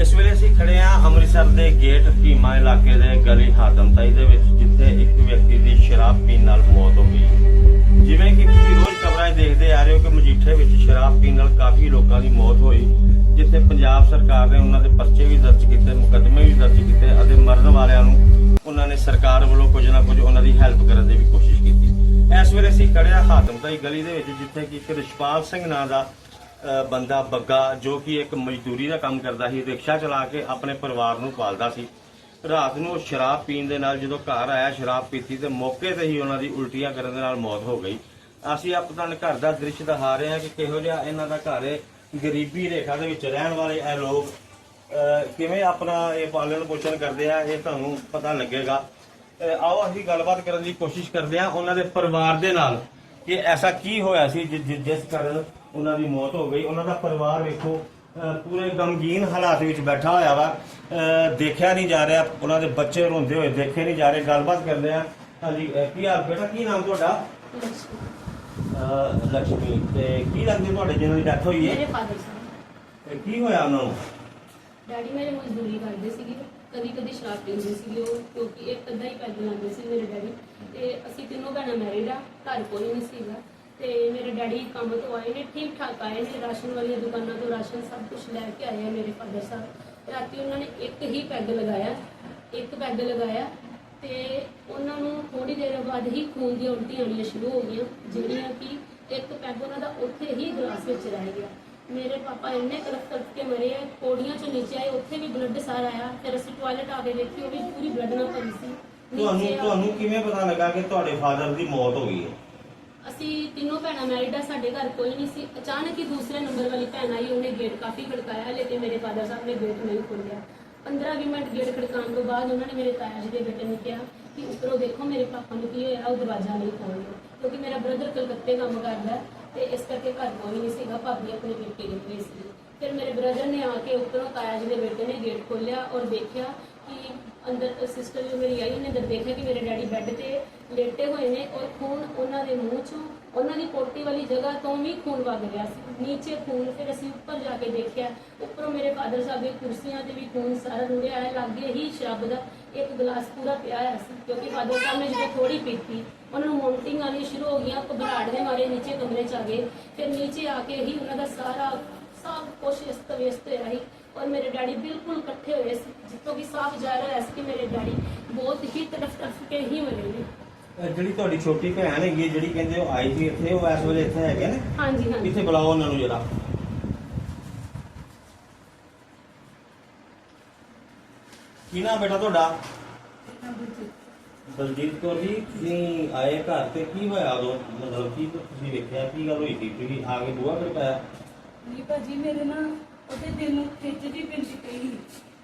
ਇਸ ਵੇਲੇ ਅਸੀਂ ਖੜੇ ਆ ਅੰਮ੍ਰਿਤਸਰ ਦੇ ਗੇਟ ਹਕੀਮਾ ਇਲਾਕੇ ਦੇ ਗਲੀ ਹਾਤਮਤਾਈ ਦੇ ਵਿੱਚ, ਜਿੱਥੇ ਇੱਕ ਵਿਅਕਤੀ ਦੀ ਸ਼ਰਾਬ ਪੀਣ ਨਾਲ ਮੌਤ ਹੋ ਗਈ। ਜਿਵੇਂ ਕਿ ਤੁਸੀਂ ਰੋਜ਼ ਖਬਰਾਂ ਦੇਖਦੇ ਆ ਰਹੇ ਹੋ ਕਿ ਮਜੀਠੇ ਵਿੱਚ ਸ਼ਰਾਬ ਪੀਣ ਨਾਲ ਕਾਫੀ ਲੋਕਾਂ ਦੀ ਮੌਤ ਹੋਈ, ਜਿੱਥੇ ਪੰਜਾਬ ਸਰਕਾਰ ਨੇ ਉਹਨਾਂ ਦੇ ਪਰਚੇ ਵੀ ਦਰਜ ਕੀਤੇ, ਮੁਕੱਦਮੇ ਵੀ ਦਰਜ ਕੀਤੇ ਅਤੇ ਮਰਨ ਵਾਲਿਆਂ ਨੂੰ ਉਹਨਾਂ ਨੇ ਸਰਕਾਰ ਵੱਲੋਂ ਕੁਝ ਨਾ ਕੁਝ ਉਹਨਾਂ ਦੀ ਹੈਲਪ ਕਰਨ ਦੀ ਵੀ ਕੋਸ਼ਿਸ਼ ਕੀਤੀ। ਇਸ ਵੇਲੇ ਅਸੀਂ ਖੜੇ ਆ ਹਾਤਮਤਾਈ ਗਲੀ ਦੇ ਵਿੱਚ, ਜਿੱਥੇ ਕਿ ਇੱਕ ਰਿਸ਼ਪਾਲ ਸਿੰਘ ਨਾਂ ਦਾ ਬੰਦਾ ਬੱਗਾ ਜੋ ਕਿ ਇੱਕ ਮਜ਼ਦੂਰੀ ਦਾ ਕੰਮ ਕਰਦਾ ਸੀ, ਰਿਕਸ਼ਾ ਚਲਾ ਕੇ ਆਪਣੇ ਪਰਿਵਾਰ ਨੂੰ ਪਾਲਦਾ ਸੀ। ਰਾਤ ਨੂੰ ਉਹ ਸ਼ਰਾਬ ਪੀਣ ਦੇ ਨਾਲ ਜਦੋਂ ਘਰ ਆਇਆ, ਸ਼ਰਾਬ ਪੀਤੀ ਤੇ ਮੌਕੇ ਤੇ ਹੀ ਉਹਨਾਂ ਦੀ ਉਲਟੀਆਂ ਕਰਨ ਦੇ ਨਾਲ ਮੌਤ ਹੋ ਗਈ। ਅਸੀਂ ਆਪਣਾ ਘਰ ਦਾ ਦ੍ਰਿਸ਼ ਦਿਖਾ ਰਹੇ ਹਾਂ ਕਿ ਕਿਹੋ ਜਿਹਾ ਇਹਨਾਂ ਦਾ ਘਰ ਹੈ। ਗਰੀਬੀ ਰੇਖਾ ਦੇ ਵਿੱਚ ਰਹਿਣ ਵਾਲੇ ਇਹ ਲੋਕ ਕਿਵੇਂ ਆਪਣਾ ਇਹ ਪਾਲਣ ਪੋਸ਼ਣ ਕਰਦੇ ਆ, ਇਹ ਤੁਹਾਨੂੰ ਪਤਾ ਲੱਗੇਗਾ। ਆਓ ਅਸੀਂ ਗੱਲਬਾਤ ਕਰਨ ਦੀ ਕੋਸ਼ਿਸ਼ ਕਰਦੇ ਹਾਂ ਉਹਨਾਂ ਦੇ ਪਰਿਵਾਰ ਦੇ ਨਾਲ ਕਿ ਐਸਾ ਕੀ ਹੋਇਆ ਸੀ ਜਿ- ਜਿਸ ਕਾਰਨ ਉਹਨਾਂ ਦੀ ਮੌਤ ਹੋ ਗਈ। ਉਹਨਾਂ ਦਾ ਪਰਿਵਾਰ ਵੇਖੋ ਪੂਰੇ ਗਮਗੀਨ ਹਾਲਾਤ ਵਿੱਚ ਬੈਠਾ ਹੋਇਆ ਵਾ। ਦੇਖਿਆ ਨਹੀਂ ਜਾ ਰਿਹਾ ਉਹਨਾਂ ਦੇ ਬੱਚੇ ਰੋਂਦੇ ਹੋਏ ਦੇਖੇ ਨਹੀਂ ਜਾ ਰਹੇ ਗੱਲਬਾਤ ਕਰਦੇ ਆ। ਹਾਂਜੀ ਕੀ ਹਾਲ ਬੇਟਾ ਕੀ ਨਾਮ ਤੁਹਾਡਾ? ਲక్ష్ਮੀ ਤੇ ਕੀ ਲੱਗਦੇ ਤੁਹਾਡੇ ਜਿਹਨਾਂ ਦੀ ਡੈਥ ਹੋਈ ਮੇਰੇ ਹੈ ਫਾਦਰ ਸਾਹਿਬ ਤੇ ਕੀ ਹੋਇਆ ਉਹਨਾਂ ਨੂੰ? ਡੈਡੀ ਮੇਰੇ ਮਜ਼ਦੂਰੀ ਕਰਦੇ ਸੀਗੇ। ਕਦੀ ਕਦੀ ਸ਼ਰਾਬ ਪੀਂਦੇ ਸੀਗੇ ਉਹ ਕਿਉਂਕਿ ਇੱਕ ਅੱਧਾ ਹੀ ਪੈਗ ਲਾਉਂਦੇ ਸੀ ਮੇਰੇ ਡੈਡੀ। ਤੇ ਅਸੀਂ ਤਿੰਨੋਂ ਭੈਣਾਂ ਮੈਰਿਡ ਆ ਘਰ ਕੋਈ ਨਹੀਂ ਸੀਗਾ। ਤੇ ਮੇਰੇ ਡੈਡੀ ਕੰਮ ਤੋਂ ਆਏ ਨੇ ਠੀਕ ਠਾਕ ਆਏ ਨੇ ਰਾਸ਼ਨ ਵਾਲੀਆਂ ਦੁਕਾਨਾਂ ਤੋਂ ਰਾਸ਼ਨ ਸਭ ਕੁਝ ਲੈ ਕੇ ਆਏ ਆ ਮੇਰੇ ਫਾਦਰ ਸਾਹਿਬ। ਰਾਤੀ ਉਹਨਾਂ ਨੇ ਇੱਕ ਹੀ ਪੈਗ ਲਗਾਇਆ ਇੱਕ ਪੈਗ ਲਗਾਇਆ ਤੇ ਉਹਨਾਂ ਨੂੰ ਥੋੜੀ ਦੇਰ ਬਾਅਦ ਹੀ ਖੂਨ ਦੀਆਂ ਉਲਟੀਆਂ ਆਉਣੀਆਂ ਸ਼ੁਰੂ ਹੋ ਗਈਆਂ ਜਿਹੜੀਆਂ ਕਿ ਇੱਕ ਪੈਗ ਉਹਨਾਂ ਦਾ ਉੱਥੇ ਹੀ ਗਲਾਸ ਵਿੱਚ ਰਹਿ ਗਿਆ। ਮੇਰੇ ਪਾਪਾ ਇੰਨੇ ਕਲਪ ਕਲਪ ਕੇ ਮਰੇ ਆ ਪੌੜੀਆਂ ਚੋਂ ਨੀਚੇ ਆਏ ਉੱਥੇ ਵੀ ਬਲੱਡ ਸਾਰਾ ਆਇਆ ਫਿਰ ਅਸੀਂ ਟਾਇਲਟ ਆ ਕੇ ਦੇਖੀ ਉਹ ਵੀ ਪੂਰੀ ਬਲੱਡ ਨਾਲ ਭਰੀ ਸੀ। ਤੁਹਾਨੂੰ ਤੁਹਾਨੂੰ ਕਿਵੇਂ ਪਤਾ ਲੱਗਾ ਕਿ ਤੁਹਾਡੇ ਫਾਦਰ ਦੀ ਮੌਤ ਹੋ ਗਈ ਹੈ? ਅਸੀਂ ਤਿੰਨੋਂ ਭੈਣਾਂ ਮੈਰਿਡ ਆ, ਸਾਡੇ ਘਰ ਕੋਈ ਨਹੀਂ ਸੀ। ਅਚਾਨਕ ਹੀ ਦੂਸਰੇ ਨੰਬਰ ਵਾਲੀ ਭੈਣ ਆਈ, ਉਹਨੇ ਗੇਟ ਕਾਫੀ ਖੜਕਾਇਆ, ਲੇਕਿਨ ਮੇਰੇ ਫਾਦਰ ਸਾਹਿਬ ਨੇ ਗੇਟ ਨਹੀਂ ਖੋਲ੍ਹਿਆ। 15-20 ਮਿੰਟ ਗੇਟ ਖੜਕਾਉਣ ਤੋਂ ਬਾਅਦ ਉਹਨਾਂ ਨੇ ਮੇਰੇ ਤਾਇਆ ਜੀ ਦੇ ਬੇਟੇ ਨੂੰ ਕਿਹਾ ਕਿ, ਉੱਪਰੋਂ ਦੇਖੋ ਮੇਰੇ ਪਾਪਾ ਨੂੰ ਕੀ ਹੋਇਆ, ਉਹ ਦਰਵਾਜ਼ਾ ਨਹੀਂ ਖੋਲ੍ਹਿਆ ਕਿਉਂਕਿ ਮੇਰਾ ਬ੍ਰਦਰ ਕਲਕੱਤੇ ਕੰਮ ਕਰਦਾ ਹੈ ਤੇ ਇਸ ਕਰਕੇ ਘਰ ਕੋਈ ਨਹੀਂ ਸੀਗਾ, ਭਾਬੀ ਆਪਣੇ ਪੇਕੇ ਗਈ ਹੋਈ ਸੀ ਫਿਰ ਮੇਰੇ ਬ੍ਰਦਰ ਨੇ ਆ ਕੇ ਉੱਪਰੋਂ ਤਾਇਆ ਜੀ ਦੇ ਬੇਟੇ ਨੇ ਗੇਟ ਖੋਲ੍ਹਿਆ ਔਰ ਦੇਖਿਆ ਅੰਦਰ ਸਿਸਟਰ ਜੋ ਮੇਰੀ ਆਈ ਉਹਨੇ ਅੰਦਰ ਦੇਖਿਆ ਕਿ ਮੇਰੇ ਡੈਡੀ ਬੈੱਡ ਤੇ ਲੇਟੇ ਹੋਏ ਨੇ ਔਰ ਖੂਨ ਉਹਨਾਂ ਦੇ ਮੂੰਹ ਚੋਂ, ਉਹਨਾਂ ਦੀ ਪੋਟੀ ਵਾਲੀ ਜਗ੍ਹਾ ਤੋਂ ਵੀ ਖੂਨ ਵਗ ਰਿਹਾ ਸੀ। ਨੀਚੇ ਖੂਨ, ਫਿਰ ਅਸੀਂ ਉੱਪਰ ਜਾ ਕੇ ਦੇਖਿਆ, ਉੱਪਰੋਂ ਮੇਰੇ ਫਾਦਰ ਸਾਹਿਬ ਦੀ ਕੁਰਸੀਆਂ ਤੇ ਵੀ ਖੂਨ ਸਾਰਾ ਰੁੜਿਆ ਹੈ, ਲਾਗੇ ਹੀ ਸ਼ਰਾਬ ਦਾ ਇੱਕ ਗਲਾਸ ਪੂਰਾ ਪਿਆ ਹੋਇਆ ਸੀ, ਕਿਉਂਕਿ ਫਾਦਰ ਸਾਹਿਬ ਨੇ ਜਦੋਂ ਥੋੜੀ ਪੀਤੀ, ਉਹਨਾਂ ਨੂੰ ਮੌਂਟਿੰਗ ਆਣੀ ਸ਼ੁਰੂ ਹੋ ਗਈਆਂ, ਘਬਰਾਹਟ ਦੇ ਮਾਰੇ ਨੀਚੇ ਕਮਰੇ ਚ ਆ ਗਏ, ਫਿਰ ਨੀਚੇ ਆ ਕੇ ਹੀ ਉਹਨਾਂ ਦਾ ਸਾਰਾ ਸਭ ਕੁਝ ਇਸ ਵਿਅਸਤ ਹੋਇਆ ਸੀ। ਔਰ ਮੇਰੇ ਡੈਡੀ ਬਿਲਕੁਲ ਇਕੱਠੇ ਹੋਏ ਸੀ। ਜਿੱਤੋਂ ਕਿ ਸਾਫ਼ ਜ਼ਾਹਿਰ ਹੋਇਆ ਸੀ ਕਿ ਮੇਰੇ ਡੈਡੀ ਬਹੁਤ ਹੀ ਤੜਫ ਤੜਫ ਕੇ ਹੀ ਮਰੇ ਨੇ। ਅਹ ਜਿਹੜੀ ਤੁਹਾਡੀ ਛੋਟੀ ਭੈਣ ਹੈਗੀ ਹੈ, ਜਿਹੜੀ ਕਹਿੰਦੇ ਉਹ ਆਈ ਸੀ ਇੱਥੇ ਉਹ ਇਸ ਵੇਲੇ ਇੱਥੇ ਹੈਗੇ ਨੇ? ਹਾਂਜੀ ਹਾਂਜੀ। ਇੱਥੇ ਬੁਲਾਓ ਉਹਨਾਂ ਨੂੰ ਜਰਾ। ਕੀ ਨਾਮ ਬੇਟਾ ਤੁਹਾਡਾ? ਬਲਜੀਤ ਕੌਰ ਜੀ ਤੁਸੀਂ ਆਏ ਘਰ ਤੇ ਕੀ ਹੋਇਆ ਉਦੋਂ? ਮਤਲਬ ਕੀ ਤੁਸੀਂ ਵੇਖਿਆ ਕੀ ਗੱਲ ਹੋਈ ਸੀ? ਤੁਸੀਂ ਆ ਕੇ ਬੂਹਾ ਖੜਕਾਇਆ ਜੀ ਭਾਜੀ ਮੇਰੇ ਨਾ ਉਹਦੇ ਦਿਲ ਨੂੰ ਖਿੱਚਦੀ ਪਿੰਦੀ ਪਈ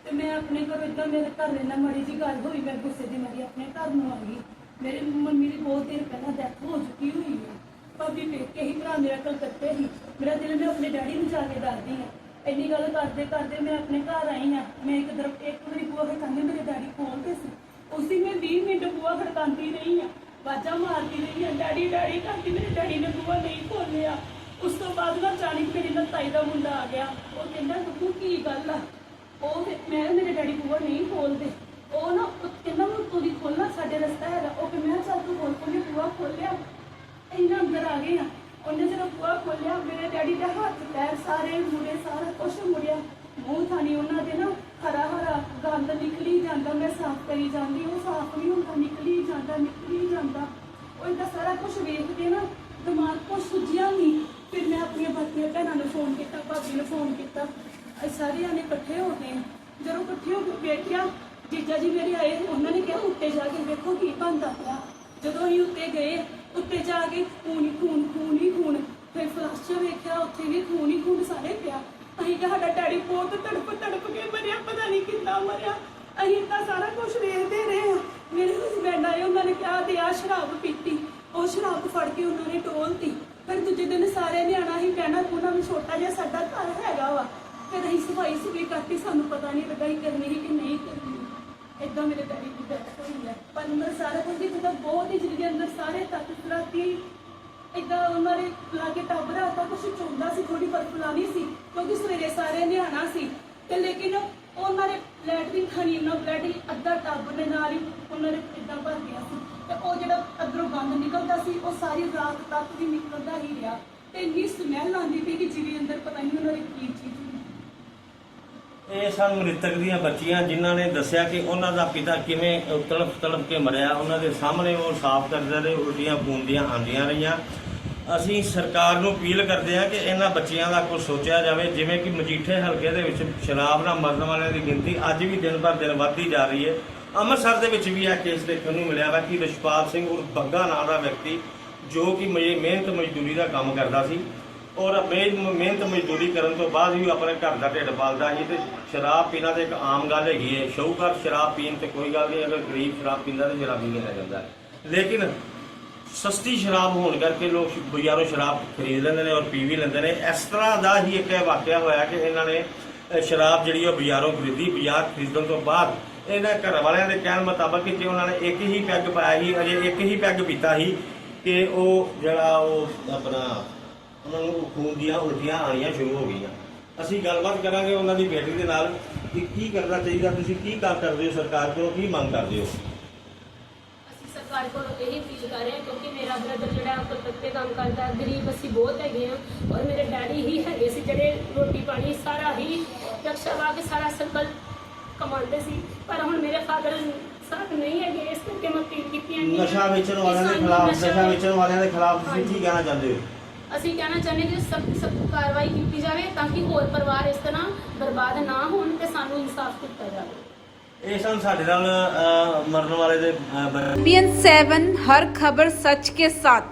ਤੇ ਮੈਂ ਆਪਣੇ ਘਰ ਇਦਾਂ ਮੇਰੇ ਘਰ ਦੇ ਨਾਲ ਮਾੜੀ ਜੀ ਗੱਲ ਹੋਈ, ਮੈਂ ਗੁੱਸੇ ਦੀ ਮਾਰੀ ਆਪਣੇ ਘਰ ਨੂੰ ਆ ਗਈ। ਮੇਰੇ ਮੰਮੀ ਦੀ ਬਹੁਤ ਦੇਰ ਪਹਿਲਾਂ ਡੈਥ ਹੋ ਚੁੱਕੀ ਹੋਈ ਹੈ। ਭਾਬੀ ਪੇਕੇ ਹੀ ਭਰਾ ਮੇਰਾ ਕਲਕੱਤੇ ਹੀ। ਮੇਰਾ ਦਿਲ ਮੈਂ ਆਪਣੇ ਡੈਡੀ ਨੂੰ ਜਾ ਕੇ ਦੱਸਦੀ ਹਾਂ। ਇੰਨੀ ਗੱਲ ਕਰਦੇ ਕਰਦੇ ਮੈਂ ਆਪਣੇ ਘਰ ਆਈ ਹਾਂ। ਮੈਂ ਇੱਕ ਦਰ, ਇੱਕ ਮੇਰੀ ਬੂਹਾ ਖੜਕਾਉਂਦੀ ਮੇਰੇ ਡੈਡੀ ਖੋਲਦੇ ਸੀ। ਉਸੇ ਮੈਂ 20 ਮਿੰਟ ਬੂਹਾ ਖੜਕਾਉਂਦੀ ਰਹੀ ਹਾਂ। ਵਾਜਾ ਮਾਰਦੀ ਰਹੀ ਹਾਂ, ਡੈਡੀ ਡੈਡੀ ਕਰਦੀ ਮੇਰੇ ਡੈਡੀ ਨੇ ਬੂਹਾ ਨਹੀਂ ਖੋਲਿਆ ਉਸ ਤੋਂ ਬਾਅਦ ਨਾ ਅਚਾਨਕ ਮੇਰੇ ਨਾਲ ਤਾਈ ਦਾ ਮੁੰਡਾ ਆ ਗਿਆ। ਉਹ ਕਹਿੰਦਾ, ਤੂੰ ਕੀ ਗੱਲ ਆ? ਉਹ ਫਿਰ ਮੈਂ ਮੇਰੇ ਡੈਡੀ ਬੂਹਾ ਨਹੀਂ ਖੋਲਦੇ। ਉਹ ਨਾ ਉਹ ਕਹਿੰਦਾ ਮੈਂ ਤੂੰ ਦੀ ਖੋਲਣਾ ਸਾਡੇ ਰਸਤਾ ਹੈਗਾ। ਉਹ ਕਿ ਮੈਂ ਕਿਹਾ ਚੱਲ ਤੂੰ ਖੋਲ ਕੇ ਬੂਹਾ ਖੋਲਿਆ ਇੰਨਾ ਅੰਦਰ ਆ ਗਏ ਆ ਉਹਨੇ ਜਦੋਂ ਬੂਹਾ ਖੋਲਿਆ ਮੇਰੇ ਡੈਡੀ ਦਾ ਹੱਥ ਪੈਰ ਸਾਰੇ ਮੁੜੇ, ਸਾਰਾ ਕੁਛ ਮੁੜਿਆ। ਮੂੰਹ ਥਾਣੀ ਉਹਨਾਂ ਦੇ ਨਾ, ਹਰਾ ਹਰਾ ਗੰਦ ਨਿਕਲੀ ਜਾਂਦਾ, ਮੈਂ ਸਾਫ਼ ਕਰੀ ਜਾਂਦੀ, ਉਹ ਸਾਫ਼ ਨਹੀਂ ਹੁੰਦਾ, ਨਿਕਲੀ ਜਾਂਦਾ ਨਿਕਲੀ ਜਾਂਦਾ। ਉਹ ਇਹਦਾ ਸਾਰਾ ਕੁਝ ਵੇਖ ਕੇ ਨਾ, ਦਿਮਾਗ ਕੋ ਸੁਝਿਆ ਨਹੀਂ। ਫਿਰ ਮੈਂ ਆਪਣੀਆਂ ਬਾਕੀਆਂ ਭੈਣਾਂ ਨੂੰ ਫੋਨ ਕੀਤਾ, ਭਾਬੀ ਨੂੰ ਫੋਨ ਕੀਤਾ। ਅਸੀਂ ਸਾਰੇ ਜਾਣੇ ਇਕੱਠੇ ਹੋ ਗਏ ਜਦੋਂ ਇਕੱਠੇ ਹੋ ਕੇ ਵੇਖਿਆ, ਜੀਜਾ ਜੀ ਮੇਰੇ ਆਏ, ਉਹਨਾਂ ਨੇ ਕਿਹਾ, ਉੱਤੇ ਜਾ ਕੇ ਵੇਖੋ ਕੀ ਬਣਦਾ ਪਿਆ। ਜਦੋਂ ਅਸੀਂ ਉੱਤੇ ਗਏ, ਉੱਤੇ ਜਾ ਕੇ ਖੂਨ ਹੀ ਖੂਨ ਖੂਨ ਹੀ ਖੂਨ। ਫਿਰ ਫਲਾਸ਼ ਵੇਖਿਆ, ਉੱਥੇ ਵੀ ਖੂਨ ਹੀ ਖੂਨ ਸਾਰੇ ਪਿਆ। ਅਸੀਂ ਕਿਹਾ, ਸਾਡਾ ਡੈਡੀ ਬਹੁਤ ਤੜਪ ਤੜਪ ਕੇ ਮਰਿਆ, ਪਤਾ ਨਹੀਂ ਕਿੰਨਾ ਮਰਿਆ। ਅਸੀਂ ਤਾਂ ਸਾਰਾ ਕੁਝ ਵੇਖਦੇ ਰਹੇ ਹਾਂ। ਮੇਰੇ ਹਸਬੈਂਡ ਆਏ, ਉਹਨਾਂ ਨੇ ਕਿਹਾ, ਤੇ ਆ ਸ਼ਰਾਬ ਪੀਤੀ। ਉਹ ਸ਼ਰਾਬ ਫੜ ਕੇ ਉਹਨਾਂ ਨੇ ਟੋਲਤੀ। ਫਿਰ ਦੂਜੇ ਦਿਨ ਸਾਰੇ ਨਿਆਣਾ ਹੀ ਕਹਿਣਾ, ਉਹਨਾਂ ਨੂੰ ਛੋਟਾ ਜਿਹਾ ਸਾਡਾ ਘਰ ਹੈਗਾ ਵਾ। ਫਿਰ ਅਸੀਂ ਸਫ਼ਾਈ ਸੁਫਾਈ ਕਰਤੀ ਸਾਨੂੰ ਪਤਾ ਨਹੀਂ ਲੱਗਾ ਹੀ ਕਰਨੀ ਸੀ ਕਿ ਨਹੀਂ ਕਰਨੀ ਇਦਾਂ ਮੇਰੇ ਡੈਡੀ ਦੀ ਡੈਥ ਹੋਈ ਹੈ। ਪਰ ਅੰਦਰ ਸਾਰਾ ਕੁਝ ਹੀ ਮਤਲਬ ਬਹੁਤ ਹੀ ਜਿਹਦੇ ਅੰਦਰ ਸਾਰੇ ਤੱਤ ਫਰਾਤੀ ਇਦਾਂ ਉਹਨਾਂ ਨੇ ਲਾ ਕੇ ਟੱਬਰਾ ਤਾਂ ਕੁਝ ਚੁੰਦਾ ਸੀ ਥੋੜੀ ਬਰਫ ਲਾਣੀ ਸੀ, ਕਿਉਂਕਿ ਸਵੇਰੇ ਸਾਰੇ ਨਿਆਣਾ ਸੀ। ਤੇ ਲੇਕਿਨ ਨਹੀਂ ਇੰਨਾ ਬਲੱਡ ਹੀ ਅੱਧਾ ਟੱਬ ਦੇ ਨਾਲ ਹੀ ਉਹਨਾਂ ਨੇ ਇਦਾਂ ਭਰ ਗਿਆ ਸੀ। ਤੇ ਉਹ ਜਿਹੜਾ ਅੰਦਰੋਂ ਗੰਦ ਨਿਕਲਦਾ ਸੀ, ਉਹ ਸਾਰੀ ਰਾਤ ਤੱਕ ਵੀ ਨਿਕਲਦਾ ਹੀ ਰਿਹਾ। ਤੇ ਇੰਨੀ ਸਮੈਲ ਆਉਂਦੀ ਪਈ ਕਿ ਜਿਵੇਂ ਅੰਦਰ ਪਤਾ ਨਹੀਂ ਉਹਨਾਂ ਨੇ ਕੀ ਇਹ ਸਨ ਮ੍ਰਿਤਕ ਦੀਆਂ ਬੱਚੀਆਂ ਜਿਨ੍ਹਾਂ ਨੇ ਦੱਸਿਆ ਕਿ ਉਹਨਾਂ ਦਾ ਪਿਤਾ ਕਿਵੇਂ ਤੜਫ ਤੜਫ ਕੇ ਮਰਿਆ, ਉਹਨਾਂ ਦੇ ਸਾਹਮਣੇ ਉਹ ਸਾਫ਼ ਕਰਦੇ ਰਹੇ, ਉਲਟੀਆਂ ਖੂਨ ਆਉਂਦੀਆਂ ਰਹੀਆਂ। ਅਸੀਂ ਸਰਕਾਰ ਨੂੰ ਅਪੀਲ ਕਰਦੇ ਹਾਂ ਕਿ ਇਹਨਾਂ ਬੱਚਿਆਂ ਦਾ ਕੁਝ ਸੋਚਿਆ ਜਾਵੇ, ਜਿਵੇਂ ਕਿ ਮਜੀਠੇ ਹਲਕੇ ਦੇ ਵਿੱਚ ਸ਼ਰਾਬ ਨਾਲ ਮਰਨ ਵਾਲਿਆਂ ਦੀ ਗਿਣਤੀ ਅੱਜ ਵੀ ਦਿਨ ਭਰ ਦਿਨ ਵੱਧਦੀ ਜਾ ਰਹੀ ਹੈ। ਅੰਮ੍ਰਿਤਸਰ ਦੇ ਵਿੱਚ ਵੀ ਇਹ ਕੇਸ ਦੇਖਣ ਨੂੰ ਮਿਲਿਆ ਵਾ ਕਿ ਰਿਸ਼ਪਾਲ ਸਿੰਘ ਉਰ ਬੱਗਾ ਨਾਂ ਦਾ ਵਿਅਕਤੀ ਜੋ ਕਿ ਮਿਹਨਤ ਮਜ਼ਦੂਰੀ ਦਾ ਕੰਮ ਕਰਦਾ ਸੀ। ਔਰ ਮਿਹ- ਮਿਹਨਤ ਮਜ਼ਦੂਰੀ ਕਰਨ ਤੋਂ ਬਾਅਦ ਵੀ ਆਪਣੇ ਘਰ ਦਾ ਢਿੱਡ ਪਾਲਦਾ ਸੀ ਤੇ ਸ਼ਰਾਬ ਪੀਣਾ ਤੇ ਇੱਕ ਆਮ ਗੱਲ ਹੈਗੀ ਹੈ। ਸ਼ੌਕਰ ਸ਼ਰਾਬ ਪੀਣ ਤੇ ਕੋਈ ਗੱਲ ਨਹੀਂ, ਅਗਰ ਗਰੀਬ ਸ਼ਰਾਬ ਪੀਂਦਾ ਤੇ ਸ਼ਰਾਬੀ ਗਿਣਿਆ ਜਾਂਦਾ ਲੇਕਿਨ ਸਸਤੀ ਸ਼ਰਾਬ ਹੋਣ ਕਰਕੇ ਲੋਕ ਬਾਜ਼ਾਰੋਂ ਸ਼ਰਾਬ ਖਰੀਦ ਲੈਂਦੇ ਨੇ ਔਰ ਪੀ ਵੀ ਲੈਂਦੇ ਨੇ। ਇਸ ਤਰ੍ਹਾਂ ਦਾ ਹੀ ਇੱਕ ਇਹ ਵਾਕਿਆ ਹੋਇਆ ਕਿ ਇਹਨਾਂ ਨੇ ਸ਼ਰਾਬ ਜਿਹੜੀ ਉਹ ਬਾਜ਼ਾਰੋਂ ਖਰੀਦੀ, ਬਾਜ਼ਾਰ ਖਰੀਦਣ ਤੋਂ ਬਾਅਦ ਇਹਨਾਂ ਘਰ ਵਾਲਿਆਂ ਦੇ ਕਹਿਣ ਮੁਤਾਬਕ ਕਿ ਜੇ ਉਹਨਾਂ ਨੇ ਇੱਕ ਹੀ ਪੈਗ ਪਾਇਆ ਸੀ, ਅਜੇ ਇੱਕ ਹੀ ਪੈਗ ਪੀਤਾ ਸੀ ਕਿ ਉਹ ਜਿਹੜਾ ਉਹ ਆਪਣਾ ਉਹਨਾਂ ਨੂੰ ਖੂਨ ਦੀਆਂ ਉਲਟੀਆਂ ਆਣੀਆਂ ਸ਼ੁਰੂ ਹੋ ਗਈਆਂ। ਅਸੀਂ ਗੱਲਬਾਤ ਕਰਾਂਗੇ ਉਹਨਾਂ ਦੀ ਬੇਟੀ ਦੇ ਨਾਲ ਕਿ ਕੀ ਕਰਨਾ ਚਾਹੀਦਾ ਤੁਸੀਂ ਕੀ ਕੰਮ ਕਰਦੇ ਹੋ ਸਰਕਾਰ ਕੋਲੋਂ ਕੀ ਮੰਗ ਕਰਦੇ ਹੋ? ਅਸੀਂ ਸਰਕਾਰ ਕੋਲ ਇਹੀ ਅਪੀਲ ਕਰ ਰਹੇ ਹਾਂ ਕਿਉਂਕਿ ਮੇਰਾ ਬ੍ਰਦਰ ਜਿਹੜਾ ਕਲਕੱਤੇ ਕੰਮ ਕਰਦਾ ਹੈ, ਗਰੀਬ ਅਸੀਂ ਬਹੁਤ ਹੈਗੇ ਹਾਂ ਔਰ ਮੇਰੇ ਡੈਡੀ ਹੀ ਹੈਗੇ ਸੀ ਜਿਹੜੇ ਰੋਟੀ ਪਾਣੀ ਸਾਰਾ ਹੀ ਰਕਸ਼ਾ ਵਾ ਕੇ ਸਾਰਾ ਸਰਕਲ ਕਮਾਉਂਦੇ ਸੀ। ਪਰ ਹੁਣ ਮੇਰੇ ਫਾਦਰ ਸਾਥ ਨਹੀਂ ਹੈਗੇ ਇਸ ਕਰਕੇ ਮੈਂ ਅਪੀਲ ਕੀਤੀ ਹੈ ਨਸ਼ਾ ਵੇਚਣ ਵਾਲਿਆਂ ਦੇ ਖਿਲਾਫ ਨਸ਼ਾ- ਵੇਚਣ ਵਾਲਿਆਂ ਦੇ ਖਿਲਾਫ ਤੁਸੀਂ ਕੀ। ਕਹਿਣਾ ਚਾਹੁੰਦੇ ਹੋ? ਅਸੀਂ ਕਹਿਣਾ ਚਾਹੁੰਦੇ ਕਿ ਸਭ ਸਖਤ ਕਾਰਵਾਈ ਕੀਤੀ ਜਾਵੇ ਤਾਂ ਕਿ ਹੋਰ ਪਰਿਵਾਰ ਇਸ ਤਰ੍ਹਾਂ ਬਰਬਾਦ ਨਾ ਹੋਣ ਤੇ ਸਾਨੂੰ ਇਨਸਾਫ ਦਿੱਤਾ ਜਾਵੇ। ਇਹ ਸਾਡੇ ਨਾਲ ਮਰਨ ਵਾਲੇ ਦੇ ਪੀਐਨ 7 ਹਰ ਖਬਰ ਸੱਚ ਕੇ ਸਾਥ।